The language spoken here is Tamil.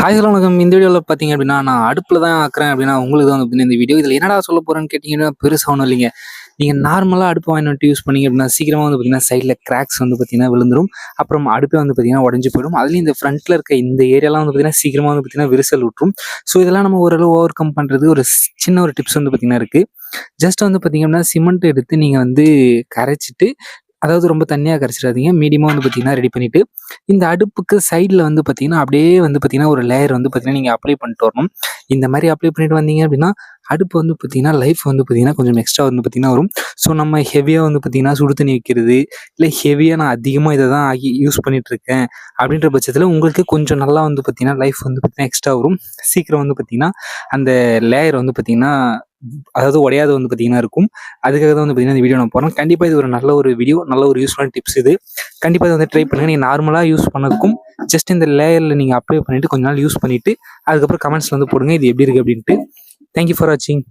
ஹாய் ஹலோ வணக்கம். இந்த வீடியோவில் பார்த்தீங்க அப்படின்னா நான் அடுப்பில் தான் ஆக்குறேன் அப்படின்னா உங்களுக்கு தான் வந்து பார்த்தீங்கன்னா இந்த வீடியோ இதில் என்னடா சொல்ல போகிறேன்னு கேட்டிங்கன்னா பெருசாக ஒன்றும் இல்லைங்க. நீங்கள் நார்மலாக அடுப்பு வாங்கி வந்துட்டு யூஸ் பண்ணீங்க அப்படின்னா சீக்கிரமாக வந்து பார்த்தீங்கன்னா சைடில் கிராக்ஸ் வந்து பார்த்தீங்கன்னா விழுந்துடும் அப்புறம் அடுப்பே வந்து பார்த்தீங்கன்னா உடஞ்சி போயிடும். அதுலேயும் இந்த ஃப்ரண்ட்டில் இருக்க இந்த ஏரியாலாம் வந்து பார்த்தீங்கன்னா சீக்கிரமாக வந்து பார்த்தீங்கன்னா விரிசல் விட்டுரும் ஸோ இதெல்லாம் நம்ம ஓரளவு ஓவர் கம் பண்ணுறது ஒரு சின்ன ஒரு டிப்ஸ் வந்து பார்த்தீங்கன்னா இருக்குது ஜஸ்ட் வந்து பார்த்தீங்க அப்படின்னா சிமெண்ட் எடுத்து நீங்கள் வந்து கரைச்சிட்டு அதாவது ரொம்ப தண்ணியாக கரைச்சிடாதீங்க மீடியமாக வந்து பார்த்தீங்கன்னா ரெடி பண்ணிவிட்டு இந்த அடுப்புக்கு சைடில் வந்து பார்த்தீங்கன்னா அப்படியே வந்து பார்த்தீங்கன்னா ஒரு லேயர் வந்து பார்த்தீங்கன்னா நீங்கள் அப்ளை பண்ணிட்டு வரணும் இந்த மாதிரி அப்ளை பண்ணிட்டு வந்தீங்க அப்படின்னா அடுப்பு வந்து பார்த்தீங்கன்னா லைஃப் வந்து பார்த்தீங்கன்னா கொஞ்சம் எக்ஸ்ட்ரா வந்து பார்த்தீங்கன்னா வரும் ஸோ நம்ம ஹெவியாக வந்து பார்த்தீங்கன்னா சுடு தண்ணி வைக்கிறது இல்லை ஹெவியாக நான் அதிகமாக இதை தான் ஆகி யூஸ் பண்ணிட்டு இருக்கேன் அப்படின்ற பட்சத்தில் உங்களுக்கு கொஞ்சம் நல்லா வந்து பார்த்தீங்கன்னா லைஃப் வந்து பார்த்தீங்கன்னா எக்ஸ்ட்ரா வரும் சீக்கிரம் வந்து பார்த்தீங்கன்னா அந்த லேயர் வந்து பார்த்தீங்கன்னா அதாவது உடையாது வந்து பார்த்தீங்கன்னா இருக்கும். அதுக்காக தான் வந்து பார்த்தீங்கன்னா இந்த வீடியோ நான் போகிறேன் கண்டிப்பாக இது ஒரு நல்ல ஒரு வீடியோ நல்ல ஒரு யூஸ்ஃபுல்லான டிப்ஸ் இது. கண்டிப்பாக இதை வந்து ட்ரை பண்ணுங்கள் நீங்கள் நார்மலாக யூஸ் பண்ணதுக்கும் ஜஸ்ட் இந்த லேயரில் நீங்கள் அப்ளை பண்ணிவிட்டு கொஞ்ச நாள் யூஸ் பண்ணிவிட்டு அதுக்கப்புறம் கமெண்ட்ஸில் வந்து போடுங்க. இது எப்படி இருக்குது அப்படின்ட்டு. தேங்க்யூ ஃபார் வாட்சிங்